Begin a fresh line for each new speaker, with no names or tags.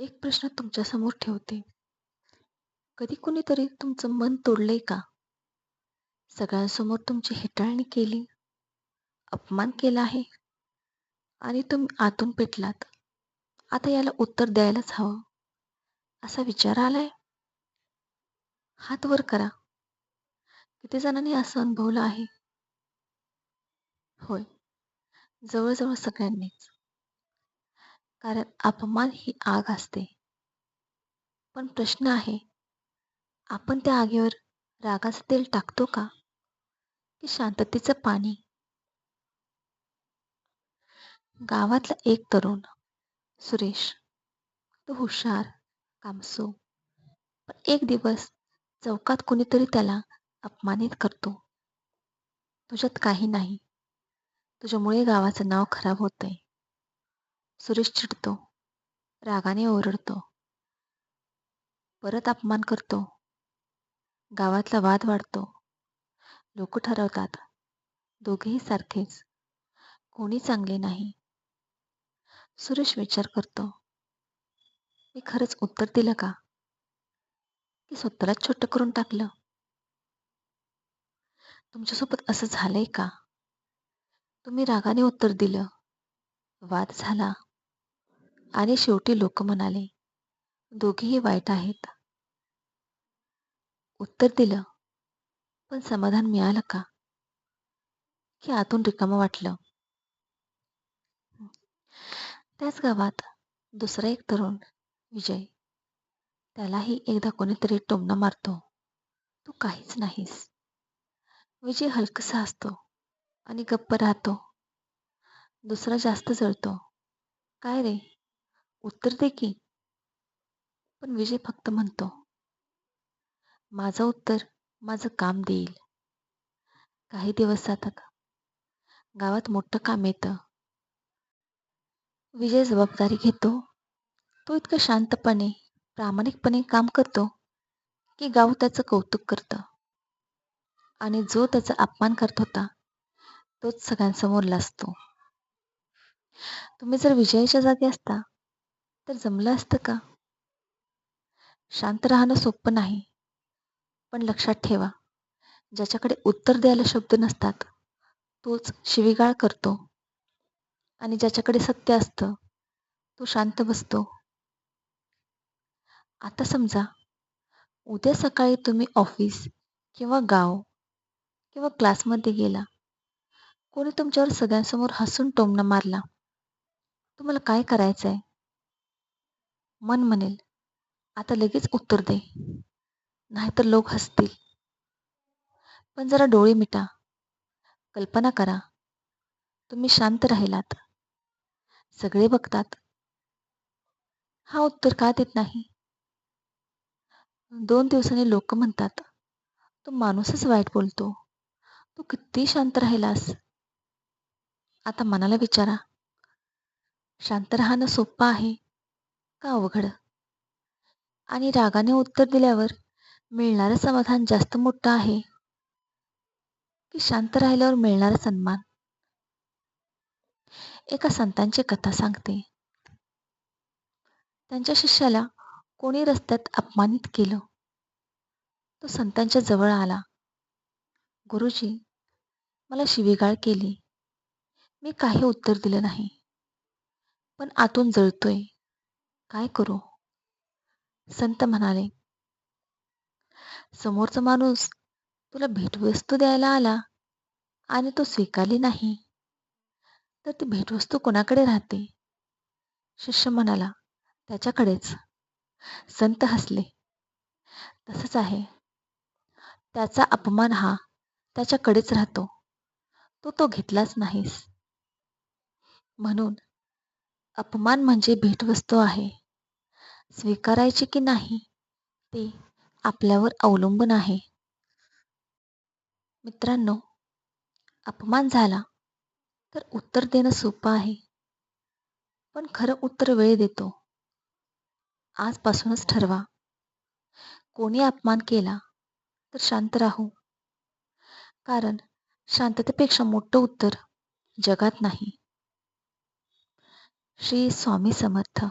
एक प्रश्न तुमच्यासमोर ठेवते. कधी कुणीतरी तुमचं मन तोडलंय का? सगळ्यांसमोर तुमची हेटाळणी केली, अपमान केला आहे आणि तुम्ही आतून पेटलात. आता याला उत्तर द्यायलाच हवं, असा विचार आलाय? हात वर करा. किती जणांनी असं अनुभवलं आहे? होय, जवळजवळ सगळ्यांनीच. कारण अपमान ही आग असते. पण प्रश्न आहे, आपण त्या आगीवर रागाचं तेल टाकतो का? की शांततेचं पाणी? गावातला एक तरुण, सुरेश. तो हुशार, कामसू. पण एक दिवस चौकात कुणीतरी त्याला अपमानित करतो. तुझ्यात काही नाही. तुझ्यामुळे गावाचं नाव खराब होतंय. सुरेश चिडतो, रागाने ओरडतो. परत अपमान करतो. गावातला वाद वाढतो. लोक ठरवतात, दोघेही सारखेच. कोणी चांगले नाही. सुरेश विचार करतो, मी खरंच उत्तर दिलं का? की स्वतःलाच छोटं करून टाकलं? तुमच्यासोबत असं झालंय का? तुम्ही रागाने उत्तर दिलं, वाद झाला आणि शेवटी लोक म्हणाले, दोघेही वाईट आहेत. उत्तर दिलं, पण समाधान मिळालं का? की आतून रिकामं वाटलं? त्याच गावात दुसरा एक तरुण, विजय. त्यालाही एकदा कोणीतरी टोमणा मारतो, तू काहीच नाहीस. विजय हलकसा असतो आणि गप्प राहतो. दुसरा जास्त जळतो, काय रे, उत्तर दे की. पण विजय फक्त म्हणतो, माझं उत्तर माझं काम देईल. काही दिवस जातात. गावात मोठं काम येतं. विजय जबाबदारी घेतो. तो इतकं शांतपणे, प्रामाणिकपणे काम करतो, की गाव त्याचं कौतुक करतं. आणि जो त्याचा अपमान करत होता, तोच सगळ्यांसमोर लाजतो. तुम्ही जर विजयाच्या जागी असता, तर जमलं असतं का? शांत राहणं सोपं नाही. पण लक्षात ठेवा, ज्याच्याकडे उत्तर द्यायला शब्द नसतात, तोच शिवीगाळ करतो. आणि ज्याच्याकडे सत्य असतं, तो शांत बसतो. आता समजा, उद्या सकाळी तुम्ही ऑफिस किंवा गाव किंवा क्लासमध्ये गेला. कोणी तुमच्यावर सगळ्यांसमोर हसून टोमणा मारला. तुम्हाला काय करायचं आहे मन म्हणेल, आता लगेच उत्तर दे, नाहीतर लोक हसतील. पण जरा डोळे मिटा. कल्पना करा, तुम्ही शांत राहिलात. सगळे बघतात. हा उत्तर का देत नाही? दोन दिवसांनी लोक म्हणतात, तो माणूसच वाईट बोलतो. तू किती शांत राहिलास. आता मनाला विचारा, शांत राहणं सोपं आहे का अवघड? आणि रागाने उत्तर दिल्यावर मिळणारं समाधान जास्त मोठं आहे की शांत राहिल्यावर मिळणारा सन्मान? एका संतांची कथा सांगते. त्यांच्या शिष्याला कोणी रस्त्यात अपमानित केलं. तो संतांच्या जवळ आला. गुरुजी, मला शिवीगाळ केली. मी काही उत्तर दिलं नाही. पण आतून जळतोय. काय करू? संत म्हणाले, समोरचा माणूस तुला भेटवस्तू द्यायला आला आणि तो स्वीकारली नाही, तर ती भेटवस्तू कोणाकडे राहते? शिष्य म्हणाला, त्याच्याकडेच. संत हसले, तसंच आहे. त्याचा अपमान हा त्याच्याकडेच राहतो. तो तो घेतलाच नाहीस. म्हणून अपमान म्हणजे भेटवस्तू आहे. स्वीकारायची की नाही, ते आपल्यावर अवलंबून आहे. मित्रांनो, अपमान झाला तर उत्तर देणं सोपं आहे. पण खरं उत्तर वेळ देतो. आजपासूनच ठरवा, कोणी अपमान केला तर शांत राहू. कारण शांततेपेक्षा मोठं उत्तर जगात नाही. श्री स्वामी समर्थ.